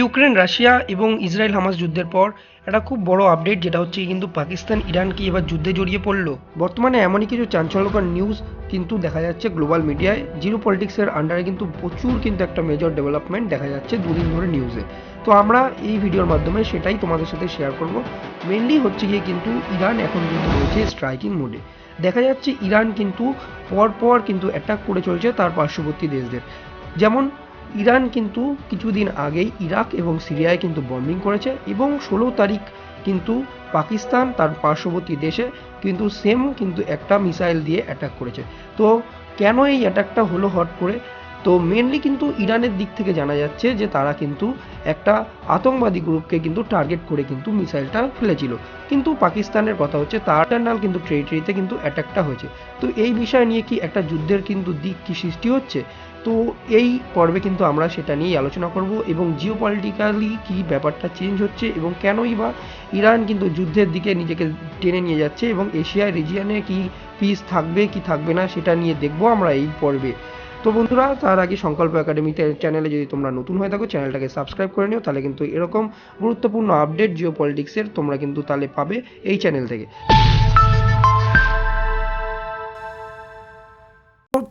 Ukraine, Russia এবং Israel Hamas যুদ্ধের পর একটা খুব বড় আপডেট যেটা হচ্ছে কিন্তু পাকিস্তান, ইরান কি এবার যুদ্ধে জড়িয়ে পড়ল? বর্তমানে এমনই কিছু চাঞ্চল্যকর নিউজ কিন্তু দেখা যাচ্ছে গ্লোবাল মিডিয়ায় জিরো পলিটিক্সের আন্ডারে কিন্তু প্রচুর কিন্তু একটা মেজর ডেভেলপমেন্ট দেখা যাচ্ছে দুদিন ধরে নিউজে তো আমরা এই ভিডিওর মাধ্যমে সেটাই তোমাদের সাথে শেয়ার করব। মেনলি হচ্ছে গিয়ে কিন্তু ইরান এখন কিন্তু রয়েছে স্ট্রাইকিং মোডে দেখা যাচ্ছে ইরান কিন্তু পর পর কিন্তু অ্যাটাক করে চলছে তার পার্শ্ববর্তী দেশদের। যেমন ইরান কিন্তু কিছুদিন আগেই ইরাক এবং সিরিয়ায় কিন্তু বম্বিং করেছে এবং ষোলো তারিখ কিন্তু পাকিস্তান তার পার্শ্ববর্তী দেশে কিন্তু সেম কিন্তু একটা মিসাইল দিয়ে অ্যাটাক করেছে। তো কেন এই অ্যাটাকটা হলো হট করে? তো মেনলি কিন্তু ইরানের দিক থেকে জানা যাচ্ছে যে তারা কিন্তু একটা আতঙ্কবাদী গ্রুপকে কিন্তু টার্গেট করে কিন্তু মিসাইলটা ফেলেছিল। কিন্তু পাকিস্তানের কথা হচ্ছে তার টার্নাল কিন্তু টেরিটরিতে কিন্তু অ্যাটাকটা হয়েছে। তো এই বিষয় নিয়ে কি একটা যুদ্ধের কিন্তু দিক কি সৃষ্টি হচ্ছে? তো এই পর্বে কিন্তু আমরা সেটা নিয়েই আলোচনা করব এবং জিও পলিটিক্যালি কী ব্যাপারটা চেঞ্জ হচ্ছে এবং কেনই বা ইরান কিন্তু যুদ্ধের দিকে নিজেকে টেনে নিয়ে যাচ্ছে এবং এশিয়া রিজিয়নে কি পিস থাকবে, কি থাকবে না সেটা নিয়ে দেখব আমরা এই পর্বে। তো বন্ধুরা, তার আগে সংকল্প একাডেমি চ্যানেলে যদি তোমরা নতুন হয়ে থাকো, চ্যানেলটাকে সাবস্ক্রাইব করে নিও, তাহলে কিন্তু এরকম গুরুত্বপূর্ণ আপডেট জিও পলিটিক্সের তোমরা কিন্তু তাহলে পাবে এই চ্যানেল থেকে।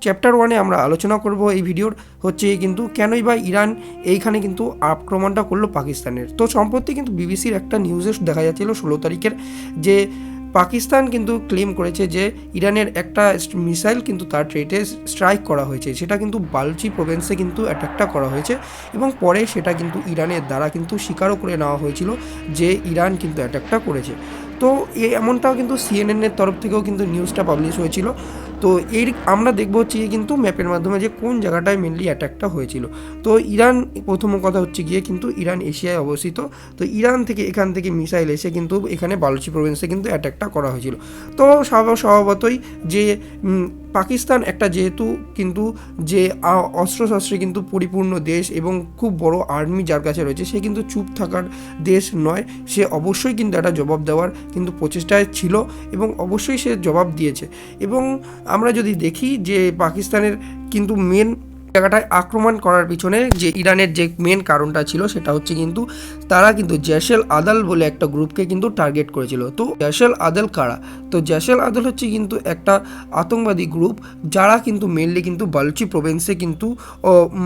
চ্যাপ্টার ওয়ানে আমরা আলোচনা করব এই ভিডিওর হচ্ছে কিন্তু কেনই বা ইরান এইখানে কিন্তু আক্রমণটা করল পাকিস্তানের। তো সম্প্রতি কিন্তু বিবিসির একটা নিউজে দেখা যাচ্ছিল ষোলো তারিখের যে পাকিস্তান কিন্তু ক্লেম করেছে যে ইরানের একটা মিসাইল কিন্তু তার ট্রেটে স্ট্রাইক করা হয়েছে। সেটা কিন্তু বালচি প্রভিন্সে কিন্তু অ্যাটাকটা করা হয়েছে এবং পরে সেটা কিন্তু ইরানের দ্বারা কিন্তু স্বীকারও করে নেওয়া হয়েছিল যে ইরান কিন্তু অ্যাটাকটা করেছে। তো এমনটাও কিন্তু সিএনএনের তরফ থেকেও কিন্তু নিউজটা পাবলিশ হয়েছিল। তো এর আমরা দেখব হচ্ছে গিয়ে কিন্তু ম্যাপের মাধ্যমে যে কোন জায়গাটায় মেনলি অ্যাটাকটা হয়েছিল। তো ইরান, প্রথম কথা হচ্ছে গিয়ে কিন্তু ইরান এশিয়ায় অবস্থিত। তো ইরান থেকে এখান থেকে মিসাইল এসে কিন্তু এখানে বালুচি প্রভিন্সে কিন্তু অ্যাটাকটা করা হয়েছিল। তো স্বভাবতই যে পাকিস্তান একটা যেহেতু কিন্তু যে অস্ত্র অস্ত্রশস্ত্রে কিন্তু পরিপূর্ণ দেশ এবং খুব বড় আর্মি যার কাছে রয়েছে, সে কিন্তু চুপ থাকার দেশ নয়। সে অবশ্যই কিন্তু একটা জবাব দেওয়ার কিন্তু প্রচেষ্টায় ছিল এবং অবশ্যই সে জবাব দিয়েছে। এবং আমরা যদি দেখি যে, পাকিস্তানের কিন্তু মেন জায়গাটায় আক্রমণ করার পিছনে যে ইরানের যে মেন কারণটা ছিল সেটা হচ্ছে কিন্তু তারা কিন্তু জ্যাশেল আদাল বলে একটা গ্রুপকে কিন্তু টার্গেট করেছিল। তো জ্যাশেল আদাল কারা? তো জ্যাশেল আদাল হচ্ছে কিন্তু একটা আতঙ্কবাদী গ্রুপ যারা কিন্তু মেনলি কিন্তু বালুচি প্রভিন্সে কিন্তু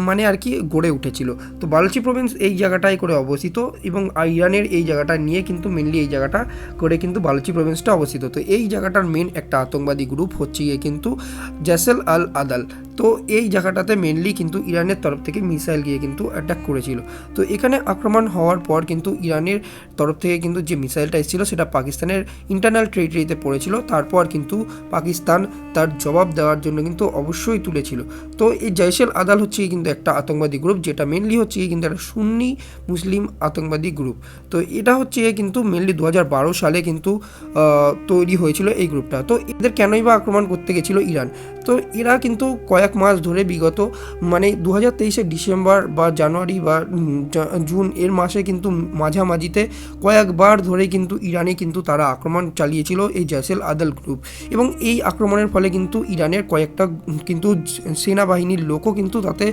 মানে আর কি গড়ে উঠেছিল। তো বালুচি প্রভিন্স এই জায়গাটায় করে অবস্থিত এবং ইরানের এই জায়গাটা নিয়ে কিন্তু মেনলি এই জায়গাটা করে কিন্তু বালুচি প্রভিন্সটা অবস্থিত। তো এই জায়গাটার মেন একটা আতঙ্কবাদী গ্রুপ হচ্ছে গিয়ে কিন্তু জ্যাসেল আল আদাল। তো এই জায়গাটাতে মেনলি কিন্তু ইরানের তরফ থেকে মিসাইল গিয়ে কিন্তু অ্যাটাক করেছিল। তো এখানে আক্রমণ হওয়ার পর কিন্তু ইরানের তরফ থেকে কিন্তু যে মিসাইলটা এসেছিল, সেটা পাকিস্তানের ইন্টারনাল টেরিটরিতে পড়েছিল। তারপর কিন্তু পাকিস্তান তার জবাব দেওয়ার জন্য কিন্তু অবশ্যই তুলেছিল। তো এই জয়সেল আদাল হচ্ছে কিন্তু একটা আতঙ্কবাদী গ্রুপ যেটা মেনলি হচ্ছে কিন্তু একটা সুন্নি মুসলিম আতঙ্কবাদী গ্রুপ তো এটা হচ্ছে কিন্তু মেনলি দু হাজার বারো সালে কিন্তু তৈরি হয়েছিল এই গ্রুপটা তো এদের কেনই বা আক্রমণ করতে গেছিল ইরান? তো এরা কিন্তু কয়েক মাস ধরে বিগত মানে দু হাজার ডিসেম্বর বা জানুয়ারি বা জুন এর মাসে কিন্তু মাঝামাঝিতে কয়েকবার ধরে কিন্তু ইরানে কিন্তু তারা আক্রমণ চালিয়েছিল এই জাসেল আদাল গ্রুপ। এবং এই আক্রমণের ফলে কিন্তু ইরানের কয়েকটা কিন্তু সেনাবাহিনীর লোকও কিন্তু তাতে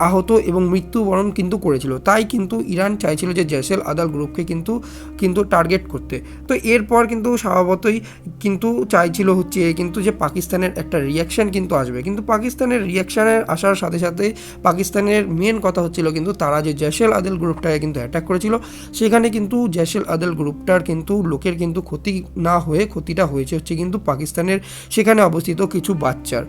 আহত এবং মৃত্যুবরণ কিন্তু করেছিল। তাই কিন্তু ইরান চাইছিল যে জেসেল আদাল গ্রুপকে কিন্তু কিন্তু টার্গেট করতে। তো এরপর কিন্তু স্বভাবতই কিন্তু চাইছিল হচ্ছে কিন্তু যে পাকিস্তানের একটা রিয়াকশান কিন্তু আসবে। কিন্তু পাকিস্তানের রিয়াকশানের আসার সাথে সাথে পাকিস্তানের মেন কথা হচ্ছিল কিন্তু তারা যে জেসেল আদেল গ্রুপটাকে কিন্তু অ্যাটাক করেছিল, সেখানে কিন্তু জেসেল আদেল গ্রুপটার কিন্তু লোকের কিন্তু ক্ষতি না হয়ে, ক্ষতিটা হয়েছে হচ্ছে কিন্তু পাকিস্তানের সেখানে অবস্থিত কিছু বাচ্চার।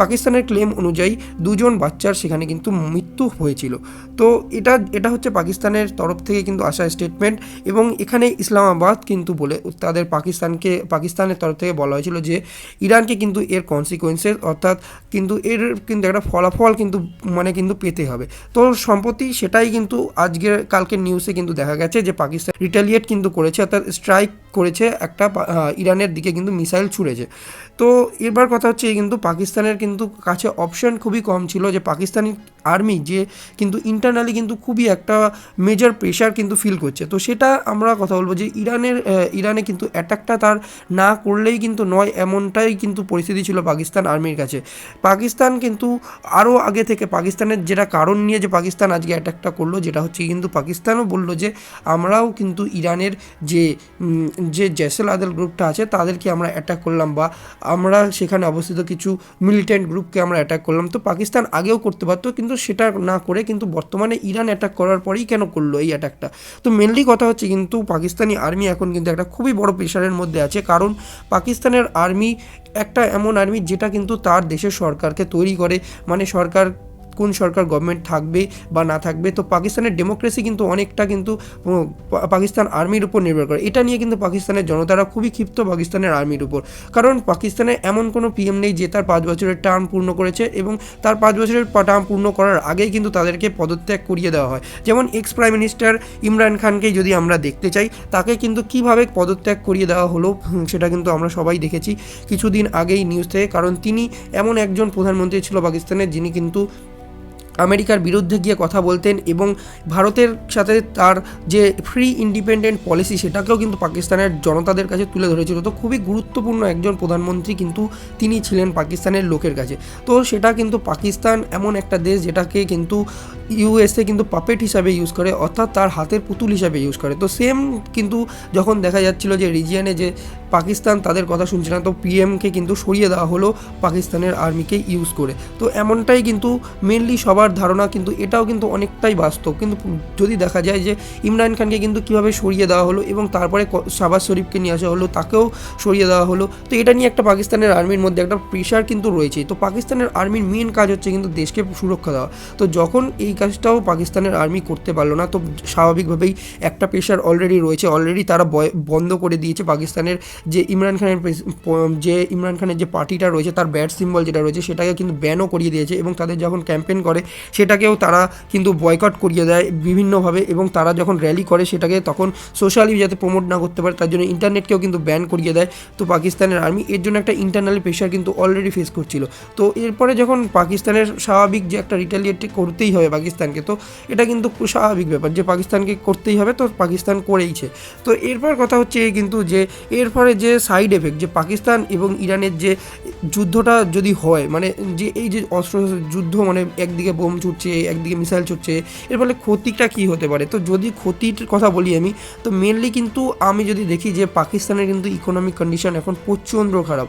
পাকিস্তানের ক্লেম অনুযায়ী দুজন বাচ্চার সেখানে কিন্তু মৃত্যু হয়েছিল। তো এটা এটা হচ্ছে পাকিস্তানের তরফ থেকে কিন্তু আসা স্টেটমেন্ট এবং এখানে ইসলামাবাদ কিন্তু বলে তাদের পাকিস্তানকে, পাকিস্তানের তরফ থেকে বলা হয়েছিল যে ইরানকে কিন্তু এর কনসিকোয়েন্সেস অর্থাৎ কিন্তু এর কিন্তু একটা ফলাফল কিন্তু মানে কিন্তু পেতে হবে। তো সম্প্রতি সেটাই কিন্তু আজকের, কালকের নিউজে কিন্তু দেখা গেছে যে পাকিস্তান রিটালিয়েট কিন্তু করেছে, অর্থাৎ স্ট্রাইক করেছে একটা ইরানের দিকে কিন্তু মিসাইল ছুড়েছে। তো এবার কথা হচ্ছে কিন্তু পাকিস্তানের কিন্তু কাছে অপশন খুবই কম ছিল যে পাকিস্তানি আর্মি যে কিন্তু ইন্টারনালি কিন্তু খুবই একটা মেজর প্রেশার কিন্তু ফিল করছে। তো সেটা আমরা কথা বলব যে ইরানের ইরানে কিন্তু অ্যাটাকটা তার না করলেই কিন্তু নয়, এমনটাই কিন্তু পরিস্থিতি ছিল পাকিস্তান আর্মির কাছে। পাকিস্তান কিন্তু আরও আগে থেকে পাকিস্তানের যেটা কারণ নিয়ে যে পাকিস্তান আজকে অ্যাটাকটা করল, যেটা হচ্ছে কিন্তু পাকিস্তানও বলল যে আমরাও কিন্তু ইরানের যে যে জেসেল আদেল গ্রুপটা আছে, তাদেরকে আমরা অ্যাটাক করলাম বা আমরা সেখানে অবস্থিত কিছু মিলিটেন্ট গ্রুপকে আমরা অ্যাটাক করলাম। তো পাকিস্তান আগেও করতে পারতো, কিন্তু সেটা না করে কিন্তু বর্তমানে ইরান অ্যাটাক করার পরেই কেন করল এই অ্যাটাকটা তো মেনলি কথা হচ্ছে কিন্তু পাকিস্তানি আর্মি এখন কিন্তু একটা খুবই বড় প্রেশারের মধ্যে আছে। কারণ পাকিস্তানের আর্মি একটা এমন আর্মি যেটা কিন্তু তার দেশের সরকারকে তৈরি করে। মানে সরকার কোন সরকার গভর্নমেন্ট থাকবে বা না থাকবে, তো পাকিস্তানের ডেমোক্রেসি কিন্তু অনেকটা কিন্তু পাকিস্তান আর্মির উপর নির্ভর করে। এটা নিয়ে কিন্তু পাকিস্তানের জনতারা খুবই ক্ষিপ্ত পাকিস্তানের আর্মির উপর। কারণ পাকিস্তানে এমন কোনো পিএম নেই যে তার পাঁচ বছরের টার্ম পূর্ণ করেছে এবং তার পাঁচ বছরের টার্ম পূর্ণ করার আগেই কিন্তু তাদেরকে পদত্যাগ করিয়ে দেওয়া হয়। যেমন এক্স প্রাইম মিনিস্টার ইমরান খানকেই যদি আমরা দেখতে চাই, তাকে কিন্তু কীভাবে পদত্যাগ করিয়ে দেওয়া হলো সেটা কিন্তু আমরা সবাই দেখেছি। কিছুদিন আগেই নিউজ থেকে, কারণ তিনি এমন একজন প্রধানমন্ত্রী ছিল পাকিস্তানের, যিনি কিন্তু আমেরিকার বিরুদ্ধে গিয়ে কথা বলতেন এবং ভারতের সাথে তার যে ফ্রি ইন্ডিপেন্ডেন্ট পলিসি সেটাকেও কিন্তু পাকিস্তানের জনতাদের কাছে তুলে ধরেছিল। তো খুবই গুরুত্বপূর্ণ একজন প্রধানমন্ত্রী কিন্তু তিনি ছিলেন পাকিস্তানের লোকের কাছে। তো সেটা কিন্তু পাকিস্তান এমন একটা দেশ যেটাকে কিন্তু ইউএসএ কিন্তু পাপেট হিসাবে ইউজ করে, অর্থাৎ তার হাতের পুতুল হিসাবে ইউজ করে। তো সেম কিন্তু যখন দেখা যাচ্ছিল যে রিজিয়ানে যে পাকিস্তান তাদের কথা শুনছে না, তো পিএমকে কিন্তু সরিয়ে দেওয়া হলো পাকিস্তানের আর্মিকে ইউজ করে। তো এমনটাই কিন্তু মেনলি সবার ধারণা কিন্তু এটাও কিন্তু অনেকটাই বাস্তব। কিন্তু যদি দেখা যায় যে ইমরান খানকে কিন্তু কীভাবে সরিয়ে দেওয়া হলো এবং তারপরে শাহবাজ শরীফকে নিয়ে আসা হলো, তাকেও সরিয়ে দেওয়া হলো, তো এটা নিয়ে একটা পাকিস্তানের আর্মির মধ্যে একটা প্রেশার কিন্তু রয়েছে। তো পাকিস্তানের আর্মির মেন কাজ হচ্ছে কিন্তু দেশকে সুরক্ষা দেওয়া। তো যখন এই কাজটাও পাকিস্তানের আর্মি করতে পারল না, তো স্বাভাবিকভাবেই একটা প্রেশার অলরেডি রয়েছে। অলরেডি তারা বন্ধ করে দিয়েছে পাকিস্তানের যে ইমরান খানের যে ইমরান খানের যে পার্টিটা রয়েছে, তার ব্যাট সিম্বল যেটা রয়েছে, সেটাকে কিন্তু ব্যানও করিয়ে দিয়েছে এবং তাদের যখন ক্যাম্পেন করে সেটাকেও তারা কিন্তু বয়কট করিয়ে দেয় বিভিন্নভাবে এবং তারা যখন র্যালি করে সেটাকে তখন সোশ্যালি যাতে প্রমোট না করতে পারে, তার জন্য ইন্টারনেটকেও কিন্তু ব্যান করিয়ে দেয়। তো পাকিস্তানের আর্মি এর জন্য একটা ইন্টারনাল প্রেশার কিন্তু অলরেডি ফেস করছিল। তো এরপরে যখন পাকিস্তানের স্বাভাবিক যে একটা রিটালিয়েট করতেই হবে পাকিস্তানকে, তো এটা কিন্তু স্বাভাবিক ব্যাপার যে পাকিস্তানকে করতেই হবে, তো পাকিস্তান করেইছে তো এরপর কথা হচ্ছে কিন্তু যে এর ফলে যে সাইড এফেক্ট যে পাকিস্তান এবং ইরানের যে যুদ্ধটা যদি হয় মানে যে এই যে অস্ত্র যুদ্ধ মানে একদিকে বোম ছুটছে, একদিকে মিসাইল ছুটছে, এর ফলে ক্ষতিটা কী হতে পারে? তো যদি ক্ষতির কথা বলি আমি, তো মেনলি কিন্তু আমি যদি দেখি যে পাকিস্তানের কিন্তু ইকোনমিক কন্ডিশন এখন প্রচণ্ড খারাপ।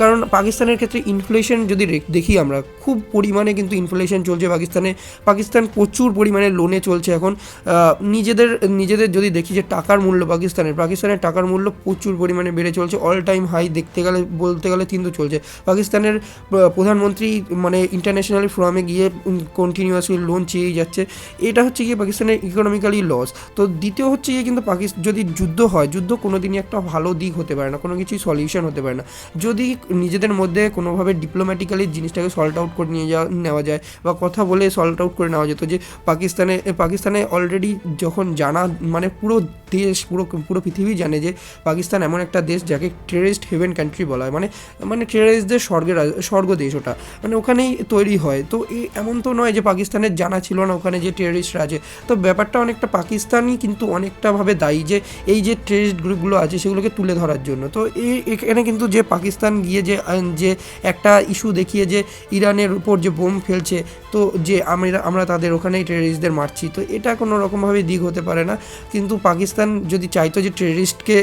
কারণ পাকিস্তানের ক্ষেত্রে ইনফ্লেশন যদি দেখি আমরা, খুব পরিমাণে কিন্তু ইনফ্লেশন চলছে পাকিস্তানে। পাকিস্তান প্রচুর পরিমাণে লোনে চলছে এখন। নিজেদের নিজেদের যদি দেখি যে টাকার মূল্য পাকিস্তানের পাকিস্তানের টাকার মূল্য প্রচুর পরিমাণে বেড়ে চলছে অল টাইম হাই দেখতে গেলে, বলতে গেলে কিন্তু চলছে। পাকিস্তানের প্রধানমন্ত্রী মানে ইন্টারন্যাশনাল ফোরামে গিয়ে কন্টিনিউয়াসলি লোন চেয়েই যাচ্ছে। এটা হচ্ছে গিয়ে পাকিস্তানের ইকোনমিক্যালি লস তো দ্বিতীয় হচ্ছে গিয়ে কিন্তু পাকিস্তান যদি যুদ্ধ হয়, যুদ্ধ কোনো দিনই একটা ভালো দিক হতে পারে না, কোনো কিছুই সলিউশন হতে পারে না। যদি নিজেদের মধ্যে কোনোভাবে ডিপ্লোম্যাটিক্যালি জিনিসটাকে সল্ট আউট করে নিয়ে যাওয়া, নেওয়া যায় বা কথা বলে সল্ট আউট করে নেওয়া যেত যে পাকিস্তানে পাকিস্তানে অলরেডি যখন জানা মানে পুরো দেশ, পুরো পুরো পৃথিবী জানে যে পাকিস্তান এমন একটা দেশ যাকে টেররিস্ট হেভেন কান্ট্রি বলা হয়। মানে মানে টেররিস্টদের স্বর্গের স্বর্গ দেশ ওটা। মানে ওখানেই তৈরি হয়। তো এমন তো নয় যে পাকিস্তানের জানা ছিল না, ওখানে যে টেররিস্টরা আছে। তো ব্যাপারটা অনেকটা পাকিস্তানই কিন্তু অনেকটাভাবে দায়ী যে এই যে টেরিস্ট গ্রুপগুলো আছে, সেগুলোকে তুলে ধরার জন্য। তো এই এখানে কিন্তু যে পাকিস্তান গিয়ে যে যে একটা ইস্যু দেখিয়ে যে ইরানের উপর যে বোম ফেলছে, তো যে আমরা আমরা তাদের ওখানেই টেররিস্টদের মারছি, তো এটা কোনো রকমভাবে দিক হতে পারে না। কিন্তু পাকিস্তান যদি চাইতো যে টেরিস্টকে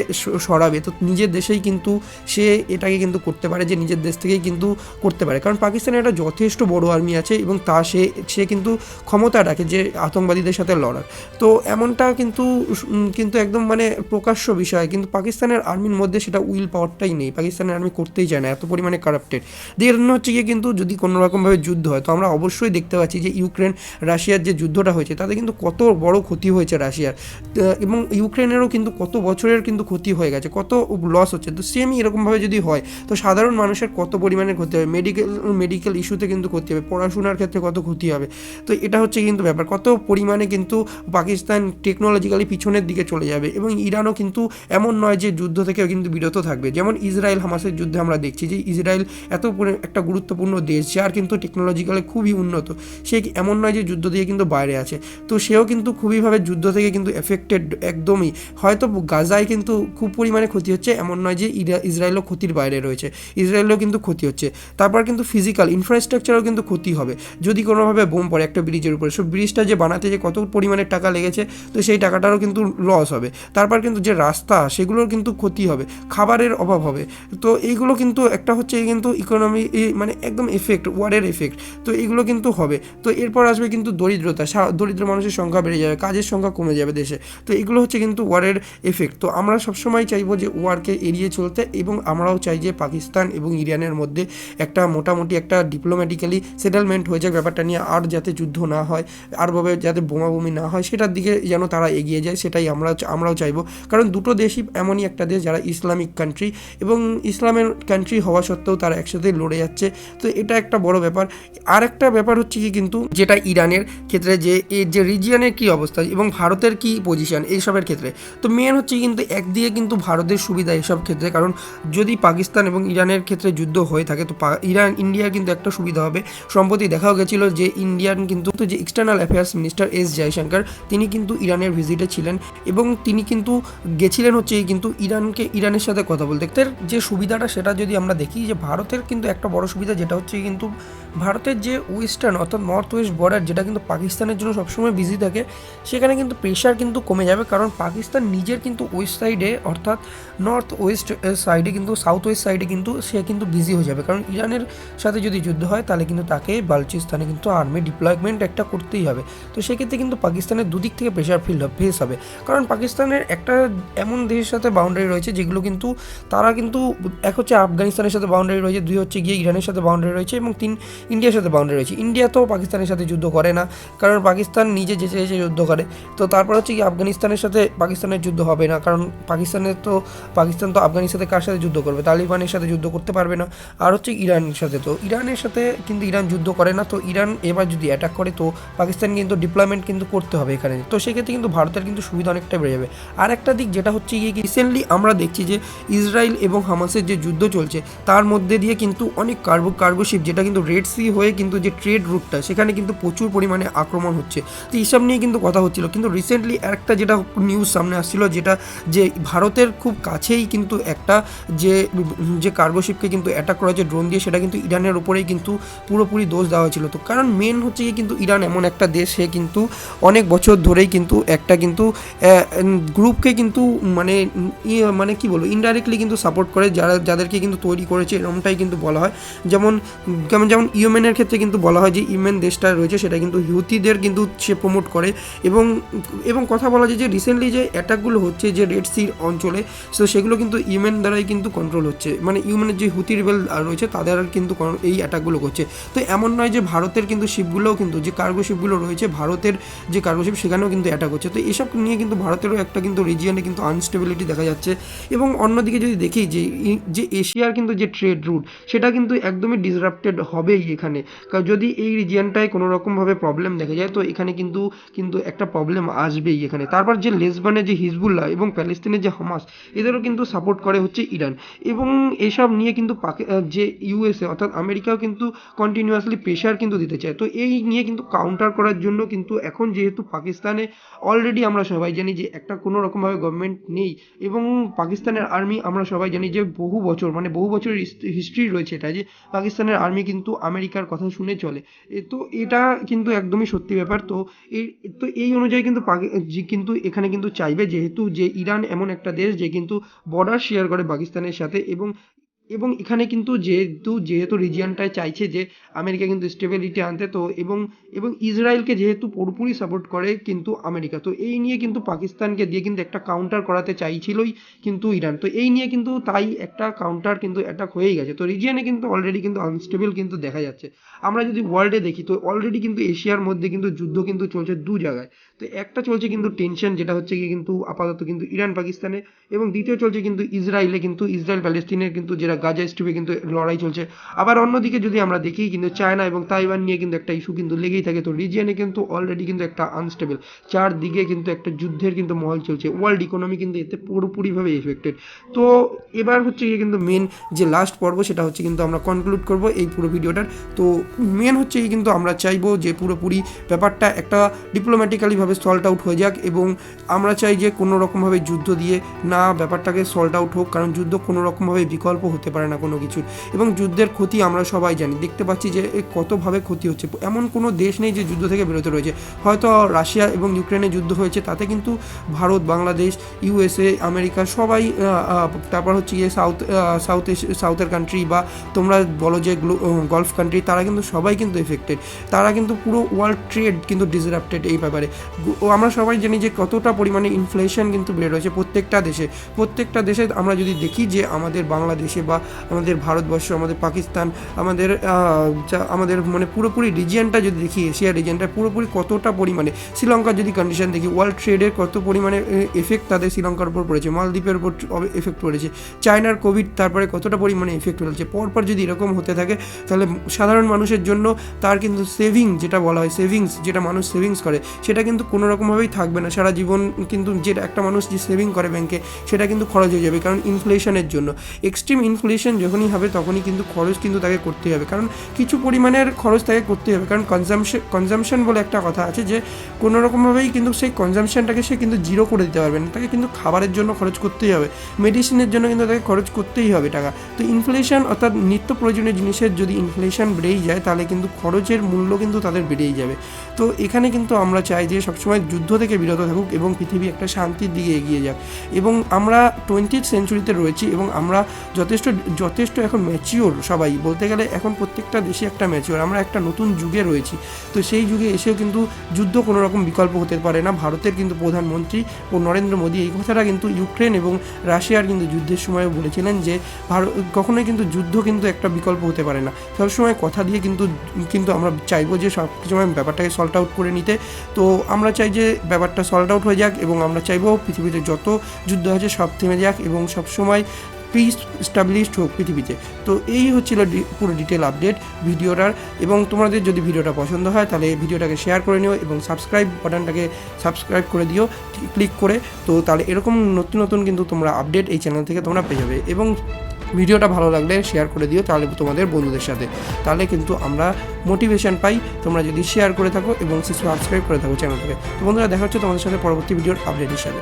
সরাবে, তো নিজের দেশেই কিন্তু সে এটাকে কিন্তু করতে পারে, যে নিজের দেশ থেকেই কিন্তু করতে পারে। কারণ পাকিস্তানের একটা যথেষ্ট বড় আর্মি আছে এবং তা সে সে কিন্তু ক্ষমতা রাখে যে আতঙ্কবাদীদের সাথে লড়ার। তো এমনটা কিন্তু কিন্তু একদম মানে প্রকাশ্য বিষয়। কিন্তু পাকিস্তানের আর্মির মধ্যে সেটা উইল পাওয়ারটাই নেই। পাকিস্তানের আর্মি করতেই চায় না, এত পরিমাণে কারাপ্টেড দিয়ে জন্য হচ্ছে গিয়ে কিন্তু যদি কোনো রকমভাবে যুদ্ধ হয়, তো আমরা অবশ্যই দেখতে পাচ্ছি যে ইউক্রেন, রাশিয়ার যে যুদ্ধটা হয়েছে, তাতে কিন্তু কত বড় ক্ষতি হয়েছে রাশিয়ার। এবং ইউক্রেনেরও কিন্তু কত বছরের কিন্তু ক্ষতি হয়ে গেছে, কত লস হচ্ছে। তো সেমই এরকমভাবে যদি হয়, তো সাধারণ মানুষের কত পরিমাণে ক্ষতি হবে? মেডিকেল মেডিকেল ইস্যুতে কিন্তু ক্ষতি হবে। পড়াশোনার ক্ষেত্রে কত ক্ষতি হবে। তো এটা হচ্ছে কিন্তু ব্যাপার। কত পরিমাণে কিন্তু পাকিস্তান টেকনোলজিক্যালি পিছনের দিকে চলে যাবে এবং ইরানও কিন্তু এমন নয় যে যুদ্ধ থেকেও কিন্তু বিরত থাকবে। যেমন ইসরায়েল হামাসের যুদ্ধে আমরা দেখছি যে ইসরায়েল এত একটা গুরুত্বপূর্ণ দেশ, যার কিন্তু টেকনোলজিক্যালি খুবই উন্নত। সে এমন নয় যে যুদ্ধ দিয়ে কিন্তু বাইরে আছে। তো সেও কিন্তু খুবইভাবে যুদ্ধ থেকে কিন্তু এফেক্টেড একদমই। হয়তো গাজায় কিন্তু খুব পরিমাণে ক্ষতি হচ্ছে, এমন নয় যে ইসরায়েলও ক্ষতির বাইরে রয়েছে। ইসরায়েলেও কিন্তু ক্ষতি হচ্ছে। তারপর কিন্তু ফিজিক্যাল ইনফ্রাস্ট্রাকচারও কিন্তু ক্ষতি হবে। যদি কোনোভাবে বোম পড়ে একটা ব্রিজের উপরে। সব ব্রিজটা যে বানাতে যে কত পরিমাণে টাকা লেগেছে, তো সেই টাকাটারও কিন্তু লস হবে। তারপর কিন্তু যে রাস্তা, সেগুলোর কিন্তু ক্ষতি হবে, খাবারের অভাব হবে। তো এইগুলো কিন্তু একটা হচ্ছে কিন্তু ইকোনমি মানে একদম এফেক্ট ওয়ারের এফেক্ট তো এগুলো কিন্তু হবে। তো এরপর আসবে কিন্তু দরিদ্রতা, সা- দরিদ্র মানুষের সংখ্যা বেড়ে যাবে, কাজের সংখ্যা কমে যাবে দেশে। তো এগুলো হচ্ছে কিন্তু ওয়ারের এফেক্ট তো আমরা সবসময় চাইব যে ওয়ারকে এড়িয়ে চলতে এবং আমরাও চাই যে পাকিস্তান এবং ইরানের মধ্যে একটা মোটামুটি একটা ডিপ্লোম্যাটিক্যালি সেটেলমেন্ট হয়ে যাক ব্যাপারটা নিয়ে। আর যাতে যুদ্ধ না হয় আরভাবে যাতে বোমাবুমি না হয়, সেটার দিকে যেন তারা এগিয়ে যায়, সেটাই আমরা আমরাও চাইব। কারণ দুটো দেশই এমনই একটা দেশ যারা ইসলামিক কান্ট্রি এবং ইসলামের কান্ট্রি হওয়া সত্ত্বেও তারা একসাথে লড়ে যাচ্ছে। তো এটা একটা বড় ব্যাপার। আর একটা ব্যাপার হচ্ছে কি কিন্তু, যেটা ইরানের ক্ষেত্রে যে এই যে রিজিয়নের কি অবস্থা এবং ভারতের কি পজিশন এইসবের ক্ষেত্রে। তো মেন হচ্ছে কিন্তু একদিকে কিন্তু ভারতের সুবিধা এইসব ক্ষেত্রে, কারণ যদি পাকিস্তান এবং ইরানের ক্ষেত্রে যুদ্ধ হয়ে থাকে, তো ইরান, ইন্ডিয়ার কিন্তু একটা সুবিধা হবে। সম্প্রতি দেখাও গেছিল যে ইন্ডিয়ান কিন্তু যে external affairs minister S Jaishankar তিনি কিন্তু ইরানের ভিজিটে ছিলেন এবং তিনি কিন্তু গেছিলেন হচ্ছে কিন্তু ইরানকে, ইরানের সাথে কথা বলতে। এর যে সুবিধাটা সেটা যদি আমরা দেখি যে ভারতের কিন্তু একটা বড় সুবিধা যেটা হচ্ছে কিন্তু ভারতের যে ওয়েস্টার্ন অর্থাৎ নর্থ ওয়েস্ট বর্ডার যেটা কিন্তু পাকিস্তানের জন্য সবসময় বিজি থাকে, সেখানে কিন্তু প্রেশার কিন্তু কমে যাবে কারণ পাকিস্তান নিজের কিন্তু ওয়েস্ট সাইডে অর্থাৎ নর্থ ওয়েস্ট সাইডে কিন্তু সাউথ ওয়েস্ট সাইডে কিন্তু সে কিন্তু বিজি হয়ে যাবে। কারণ ইরানের সাথে যদি যুদ্ধ হয় তাহলে কিন্তু তাকে বালুচিস্তানে কিন্তু আর্মি ডিপ্লয়মেন্ট একটা করতেই হবে। তো সেক্ষেত্রে কিন্তু পাকিস্তানের দুদিক থেকে প্রেশার ফিল ফেস হবে। কারণ পাকিস্তানের একটা এমন দেশের সাথে বাউন্ডারি রয়েছে, যেগুলো কিন্তু তারা কিন্তু এক হচ্ছে আফগানিস্তানের সাথে বাউন্ডারি রয়েছে, দুই হচ্ছে গিয়ে ইরানের সাথে বাউন্ডারি রয়েছে এবং তিন ইন্ডিয়ার সাথে বাউন্ডারি রয়েছে। ইন্ডিয়া তো পাকিস্তানের সাথে যুদ্ধ করে না, কারণ পাকিস্তান নিজে যেচে যেচে যুদ্ধ করে। তো তারপর হচ্ছে কি আফগানিস্তানের সাথে পাকিস্তানের যুদ্ধ হবে না, কারণ পাকিস্তানের তো, পাকিস্তান তো আফগানিস্তানের কার সাথে যুদ্ধ করবে? তালিবানের সাথে যুদ্ধ করতে পারবে না। আর হচ্ছে ইরানের সাথে তো, ইরানের সাথে কিন্তু ইরান যুদ্ধ করে না। তো ইরান এবার যদি অ্যাটাক করে, তো পাকিস্তান কিন্তু ডিপ্লয়মেন্ট কিন্তু করতে হবে এখানে। তো সেক্ষেত্রে কিন্তু ভারতের কিন্তু সুবিধা অনেকটা বেড়ে যাবে। আর একটা দিক যেটা হচ্ছে গিয়ে রিসেন্টলি আমরা দেখছি যে ইসরায়েল এবং হামাসের যে যুদ্ধ চলছে, তার মধ্যে দিয়ে কিন্তু অনেক কার্গো কার্গো শিপ যেটা কিন্তু রেড সি হয়ে কিন্তু যে ট্রেড রুটটা সেখানে কিন্তু প্রচুর পরিমাণে আক্রমণ হচ্ছে। তো এইসব নিয়ে কিন্তু কথা হচ্ছিল। কিন্তু রিসেন্টলি একটা যেটা নিউজ সামনে আসছিল, যেটা যে ভারতের খুব কাছেই কিন্তু একটা যে যে কার্গো শিপকে কিন্তু অ্যাটাক করা হয়েছে ড্রোন দিয়ে, সেটা কিন্তু ইরানের উপরেই কিন্তু পুরোপুরি দোষ দেওয়া হয়েছিল। তো কারণ মেন হচ্ছে কি কিন্তু ইরান, এমন একটা দেশ, সে কিন্তু অনেক বছর ধরেই কিন্তু একটা কিন্তু গ্রুপকে কিন্তু মানে মানে কি বলব ইনডাইরেক্টলি কিন্তু সাপোর্ট করে, যারা, যাদেরকে কিন্তু তৈরি করেছে এরকমটাই কিন্তু বলা হয়। যেমন যেমন যেমন ইউমেনের ক্ষেত্রে কিন্তু বলা হয় যে ইউমেন দেশটা রয়েছে, সেটা কিন্তু হিউতিদের কিন্তু সে প্রমোট করে। এবং এবং কথা বলা যায় যে রিসেন্টলি যে অ্যাটাকগুলো হচ্ছে যে রেড সি অঞ্চলে তো সেগুলো কিন্তু ইউমেন দ্বারাই কিন্তু কন্ট্রোল হচ্ছে। মানে ইউমেনের যে হুতি রিবেল রয়েছে, তাদের কিন্তু এই অ্যাটাকগুলো করছে। তো এমন নয় যে ভারতের কিন্তু শিপগুলোও কিন্তু, যে কার্গো শিপগুলো রয়েছে ভারতের যে কার্গো শিপ সেখানেও কিন্তু অ্যাটাক হচ্ছে। তো এসব নিয়ে কিন্তু ভারতেরও একটা কিন্তু রিজিয়নে কিন্তু আনস্টেবিলিটি দেখা যাচ্ছে। এবং অন্যদিকে যদি দেখি যে যে এশিয়ার কিন্তু যে ট্রেড রুট সেটা কিন্তু একদমই ডিসরাপ্টেড হবেই এখানে। কারণ যদি এই রিজিয়নটায় কোনো রকমভাবে প্রবলেম দেখা যায়, তো এখানে কিন্তু কিন্তু একটা প্রবলেম আসবেই এখানে। তারপর যে লেসবানের যে হিজবুল্লাহ এবং প্যালেস্তিনের যে হামাস এদেরও কিন্তু সাপোর্ট করে হচ্ছে ইরান। এবং এসব নিয়ে কিন্তু যে ইউএসএ অর্থাৎ আমেরিকাও কিন্তু কন্টিনিউয়াসলি প্রেশার কিন্তু দিতে চায় তো এই নিয়ে কিন্তু কাউন্টার করার জন্য কিন্তু এখন যেহেতু পাকিস্তানে অলরেডি আমরা সবাই জানি যে একটা কোনো রকমভাবে গভর্নমেন্ট নেই এবং পাকিস্তানের আর্মি আমরা সবাই জানি যে বহু বছর মানে বহু বছরের হিস্ট্রি রয়েছে এটা যে পাকিস্তানের আর্মি কিন্তু আমেরিকার কথা শুনে চলে। তো এটা কিন্তু একদমই সত্যি ব্যাপার। তো এই তো এই অনুযায়ী কিন্তু কিন্তু এখানে কিন্তু চাইবে যেহেতু যে ইরান এমন একটা দেশ যে কিন্তু বর্ডার শেয়ার করে পাকিস্তানের সাথে এবং এবং এখানে কিন্তু যেহেতু যেহেতু রিজিয়নটায় চাইছে যে আমেরিকা কিন্তু স্টেবিলিটি আনতে, তো এবং এবং ইসরায়েলকে যেহেতু পুরোপুরি সাপোর্ট করে কিন্তু আমেরিকা, তো এই নিয়ে কিন্তু পাকিস্তানকে দিয়ে কিন্তু একটা কাউন্টার করাতে চাইছিলই কিন্তু ইরান, তো এই নিয়ে কিন্তু তাই একটা কাউন্টার কিন্তু অ্যাটাক হয়েই গেছে, তো রিজিয়নে কিন্তু অলরেডি কিন্তু আনস্টেবল কিন্তু দেখা যাচ্ছে। আমরা যদি ওয়ার্ল্ডে দেখি, তো অলরেডি কিন্তু এশিয়ার মধ্যে কিন্তু যুদ্ধ কিন্তু চলছে দু জায়গায়, তো একটা চলছে কিন্তু টেনশন যেটা হচ্ছে কি কিন্তু আপাতত কিন্তু ইরান পাকিস্তানে এবং দ্বিতীয় চলছে কিন্তু ইসরায়েলে কিন্তু ইসরায়েল প্যালেস্তিনের কিন্তু যেটা গাজা স্ট্রিপে কিন্তু লড়াই চলছে। আবার অন্যদিকে যদি আমরা দেখি, কিন্তু চায়না এবং তাইওয়ান নিয়ে কিন্তু একটা ইস্যু কিন্তু লেগেই থাকে। তো রিজিয়নে কিন্তু অলরেডি কিন্তু একটা আনস্টেবল চারদিকে কিন্তু একটা যুদ্ধের কিন্তু মহল চলছে। ওয়ার্ল্ড ইকোনমি কিন্তু এতে পুরোপুরিভাবে এফেক্টেড তো এবার হচ্ছে গিয়ে কিন্তু মেন যে লাস্ট পর্ব, সেটা হচ্ছে কিন্তু আমরা কনক্লুড করব এই পুরো ভিডিওটার। তো মেন হচ্ছে কি কিন্তু আমরা চাইব যে পুরোপুরি ব্যাপারটা একটা ডিপ্লোম্যাটিক্যালিভাবে সল্ট আউট হয়ে যাক এবং আমরা চাই যে কোনো রকমভাবে যুদ্ধ দিয়ে না ব্যাপারটাকে সল্ট আউট হোক, কারণ যুদ্ধ কোনো রকমভাবে বিকল্প হতে পারে না কোনো কিছুর। এবং যুদ্ধের ক্ষতি আমরা সবাই জানি। দেখতে পাচ্ছি যে কতভাবে ক্ষতি হচ্ছে। এমন কোনো দেশ নেই যে যুদ্ধ থেকে বিরত রয়েছে। হয়তো রাশিয়া এবং ইউক্রেনে যুদ্ধ হয়েছে, তাতে কিন্তু ভারত, বাংলাদেশ, ইউএসএ, আমেরিকা সবাই তারপর হচ্ছে গিয়ে সাউথ সাউথ সাউথের কান্ট্রি বা তোমরা বলো যে গলফ কান্ট্রি তারা কিন্তু সবাই কিন্তু এফেক্টেড তারা কিন্তু পুরো ওয়ার্ল্ড ট্রেড কিন্তু ডিসরাপ্টেড এই ব্যাপারে। আমরা সবাই জানি যে কতটা পরিমাণে ইনফ্লেশন কিন্তু বেড়ে রয়েছে প্রত্যেকটা দেশে। প্রত্যেকটা দেশে আমরা যদি দেখি যে আমাদের বাংলাদেশে বা আমাদের ভারতবর্ষ, আমাদের পাকিস্তান, আমাদের আমাদের মানে পুরোপুরি রিজিয়নটা যদি দেখি, এশিয়া রিজিয়নটা পুরোপুরি কতটা পরিমাণে, শ্রীলঙ্কার যদি কন্ডিশন দেখি ওয়ার্ল্ড ট্রেডের কত পরিমাণে এফেক্ট তাদের শ্রীলঙ্কার উপর পড়েছে, মালদ্বীপের উপর এফেক্ট পড়েছে, চায়নার কোভিড তারপরে কতটা পরিমাণে এফেক্ট ফেলছে, পরপর যদি এরকম হতে থাকে, তাহলে সাধারণ মানুষের জন্য তার কিন্তু সেভিং যেটা বলা হয় সেভিংস যেটা মানুষ সেভিংস করে, সেটা কিন্তু কোনো রকমভাবেই থাকবে না, সারা জীবন কিন্তু যেটা একটা মানুষ যে সেভিং করে ব্যাংকে সেটা কিন্তু খরচ হয়ে যাবে, কারণ ইনফ্লেশনের জন্য। এক্সট্রিম ইনফ্লেশন যখনই হবে, তখনই কিন্তু খরচ কিন্তু তাকে করতে হবে। কারণ কিছু পরিমাণের খরচ তাকে করতে হবে। কারণ কনজামশন কনজামশন বলে একটা কথা আছে যে, কোনো রকমভাবেই কিন্তু সেই কনজামশনটাকে সে কিন্তু জিরো করে দিতে পারবে না। তাকে কিন্তু খাবারের জন্য খরচ করতেই হবে। মেডিসিনের জন্য কিন্তু তাকে খরচ করতেই হবে টাকা। তো ইনফ্লেশন অর্থাৎ নিত্য প্রয়োজনীয় জিনিসের যদি ইনফ্লেশন বেড়েই যায়, তাহলে কিন্তু খরচের মূল্য কিন্তু তাদের বেড়েই যাবে। তো এখানে কিন্তু আমরা চাই যে, সবসময় যুদ্ধ থেকে বিরত থাকুক এবং পৃথিবী একটা শান্তির দিকে এগিয়ে যাক। এবং আমরা টোয়েন্টিথ সেঞ্চুরিতে রয়েছি এবং আমরা যথেষ্ট যথেষ্ট এখন ম্যাচিওর সবাই। বলতে গেলে এখন প্রত্যেকটা দেশে একটা ম্যাচিওর আমরা একটা নতুন যুগে রয়েছি। তো সেই যুগে এসেও কিন্তু যুদ্ধ কোনো রকম বিকল্প হতে পারে না। ভারতের কিন্তু প্রধানমন্ত্রী ও নরেন্দ্র মোদী এই কথাটা কিন্তু ইউক্রেন এবং রাশিয়ার কিন্তু যুদ্ধের সময় বলেছিলেন যে, ভারত কখনোই কিন্তু যুদ্ধ কিন্তু একটা বিকল্প হতে পারে না। সবসময় কথা দিয়ে কিন্তু কিন্তু আমরা চাইব যে সব সময় ব্যাপারটাকে সল্ট আউট করে নিতে। তো আমরা চাই যে ব্যাপারটা সল্ট আউট হয়ে যাক এবং আমরা চাইব পৃথিবীতে যত যুদ্ধ আছে সব থেমে যাক এবং সবসময় পিস স্টাবলিশড হোক পৃথিবীতে। তো এই হচ্ছিল পুরো ডিটেল আপডেট ভিডিওটার এবং তোমাদের যদি ভিডিওটা পছন্দ হয় তাহলে ভিডিওটাকে শেয়ার করে নিও এবং সাবস্ক্রাইব বাটনটাকে সাবস্ক্রাইব করে দিও ক্লিক করে। তো তাহলে এরকম নতুন নতুন কিন্তু তোমরা আপডেট এই চ্যানেল থেকে তোমরা পেয়ে যাবে এবং ভিডিওটা ভালো লাগলে শেয়ার করে দিও তাহলে তোমাদের বন্ধুদের সাথে। তাহলে কিন্তু আমরা মোটিভেশন পাই, তোমরা যদি শেয়ার করে থাকো এবং সাবস্ক্রাইব করে থাকো চ্যানেলটাকে তো বন্ধুরা দেখা হচ্ছে তোমাদের সাথে পরবর্তী ভিডিওর আপডেট হিসাবে